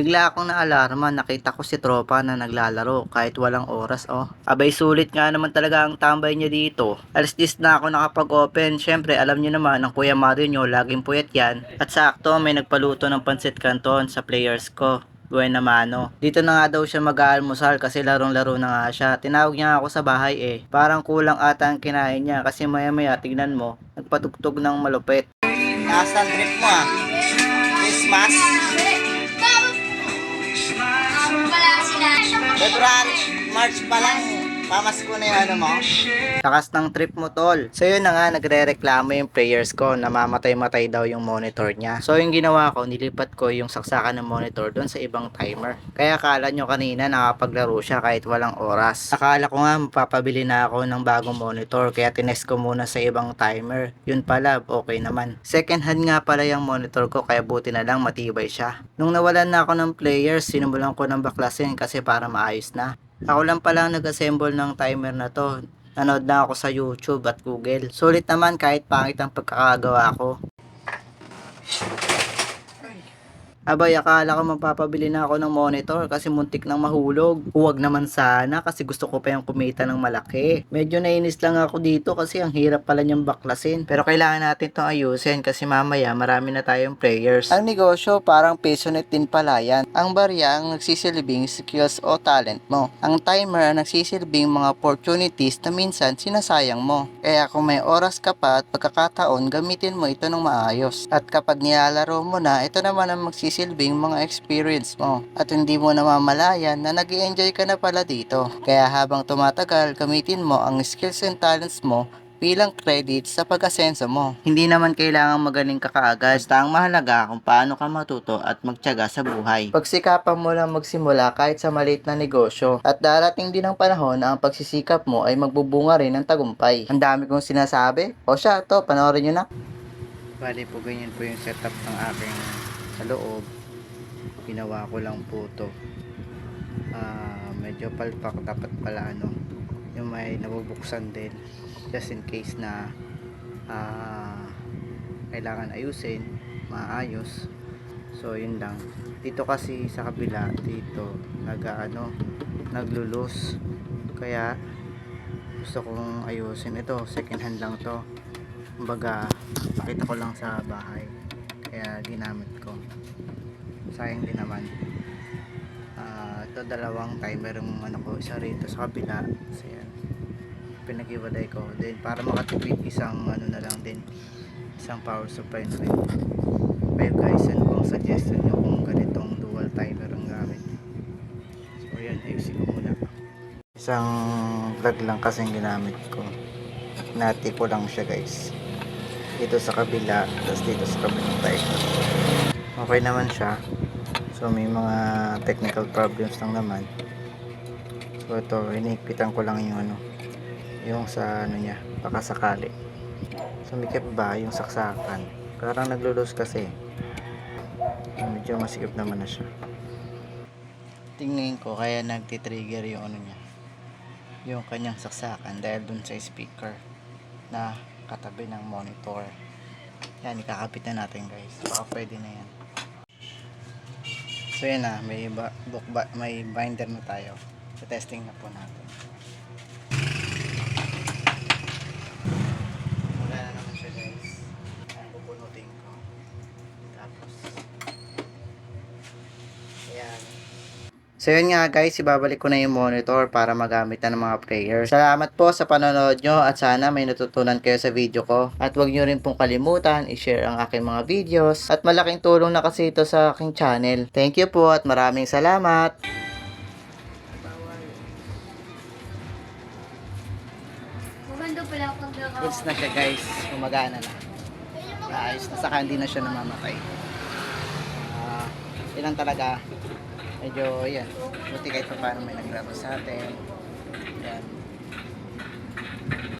Bigla akong naalarma, nakita ko si tropa na naglalaro kahit walang oras oh. Abay sulit nga naman talaga ang tambay niya dito. Alas 10 na ako nakapag-open. Syempre alam niyo naman ang Kuya Mario nyo laging puyat yan. At sakto may nagpaluto ng pansit canton sa players ko. Buena mano. Dito na nga daw siya mag-aalmusal kasi larong-laro na nga siya. Tinawag niya ako sa bahay eh. Parang kulang ata ang kinain niya kasi maya maya tignan mo. Nagpatugtog ng malupit. Nasaan trip mo ah? Christmas? February, March pa lang, pamasko na yung ano mo. Takas ng trip mo, tol. So yun na nga, nagre-reklamo yung players ko na mamatay-matay daw yung monitor niya. So yung ginawa ko, nilipat ko yung saksakan ng monitor doon sa ibang timer. Kaya akala nyo kanina nakapaglaro siya kahit walang oras. Akala ko nga mapapabili na ako ng bagong monitor kaya tinest ko muna sa ibang timer. Yun pala, okay naman. Second hand nga pala yung monitor ko kaya buti na lang matibay siya. Nung nawalan na ako ng players, sinimulan ko ng baklasin kasi para maayos na. Ako lang pala nag-assemble ng timer na to. Nanood na ako sa YouTube at Google. Sulit naman kahit pangit ang pagkakagawa ko. Abay, akala ko magpapabili na ako ng monitor kasi muntik nang mahulog. Huwag naman sana kasi gusto ko pa yung kumita ng malaki. Medyo nainis lang ako dito kasi ang hirap pala niyang baklasin. Pero kailangan natin itong ayusin kasi mamaya marami na tayong players. Ang negosyo parang peso net din pala yan. Ang barya ang nagsisilbing skills o talent mo. Ang timer ang nagsisilbing mga opportunities na minsan sinasayang mo. Kaya kung may oras ka pa at pagkakataon, gamitin mo ito ng maayos. At kapag nilalaro mo na, ito naman ang magsisilbing mga experience mo. At hindi mo namamalayan na nag enjoy ka na pala dito. Kaya habang tumatagal, gamitin mo ang skills and talents mo bilang credit sa pag-asenso mo. Hindi naman kailangan magaling ka kaagad. Basta ang mahalaga kung paano ka matuto at magtyaga sa buhay. Pagsikapan mo lang magsimula kahit sa maliit na negosyo. At darating din ang panahon na ang pagsisikap mo ay magbubunga rin ng tagumpay. Ang dami kong sinasabi. O siya, to, panoorin nyo na. Bali po, ganyan po yung setup ng aking sa loob. Ginawa ko lang po to. Ah, medyo palpak dapat pala ano yung may nabubuksan din just in case na ah, kailangan ayusin maayos. So yun lang. Dito kasi sa kabila dito nag ano naglulus kaya gusto kong ayusin. Ito second hand lang to. Kumbaga pakita ko lang sa bahay kaya ginamit ko. Sayang din naman. Ah, ito dalawang timer yung ano ko isa rito sa kabila. So yan. Pinag-iwalay ko then para makatipid isang ano na lang din isang power supply na rin. Kayo guys ano bang suggestion nyo kung ganitong dual timer ang gamit? So yan ayusin ko muna. Isang plug lang kasi ginamit ko. Nati ko lang siya guys dito sa kabila tapos dito sa kabilang timer okay naman siya So may mga technical problems lang naman. So ito, iniikpitan ko lang yung ano, yung sa ano niya, baka sakali. Sumikip ba yung saksakan? Parang naglulus kasi. Medyo masikip naman na siya. Tingin ko kaya nagtitrigger yung ano niya. Yung kanyang saksakan dahil dun sa speaker na katabi ng monitor. Yan, ikakapit na natin guys. Baka pwede na yan. So yun na, may, ba, book may binder na tayo. So testing na po natin. Wala na naman siya guys. Ang bubunutin ko. Tapos, ayan. So yun nga guys, ibabalik ko na yung monitor para magamit na ng mga players. Salamat po sa panonood nyo at sana may natutunan kayo sa video ko. At huwag nyo rin pong kalimutan i-share ang aking mga videos. At malaking tulong na kasi ito sa aking channel. Thank you po at maraming salamat. Goods na siya guys, gumagana na. Naayos na, saka hindi na siya namamatay. Ah, ilan talaga, medyo yan, buti kahit pa paano may naglaro sa atin. Yan,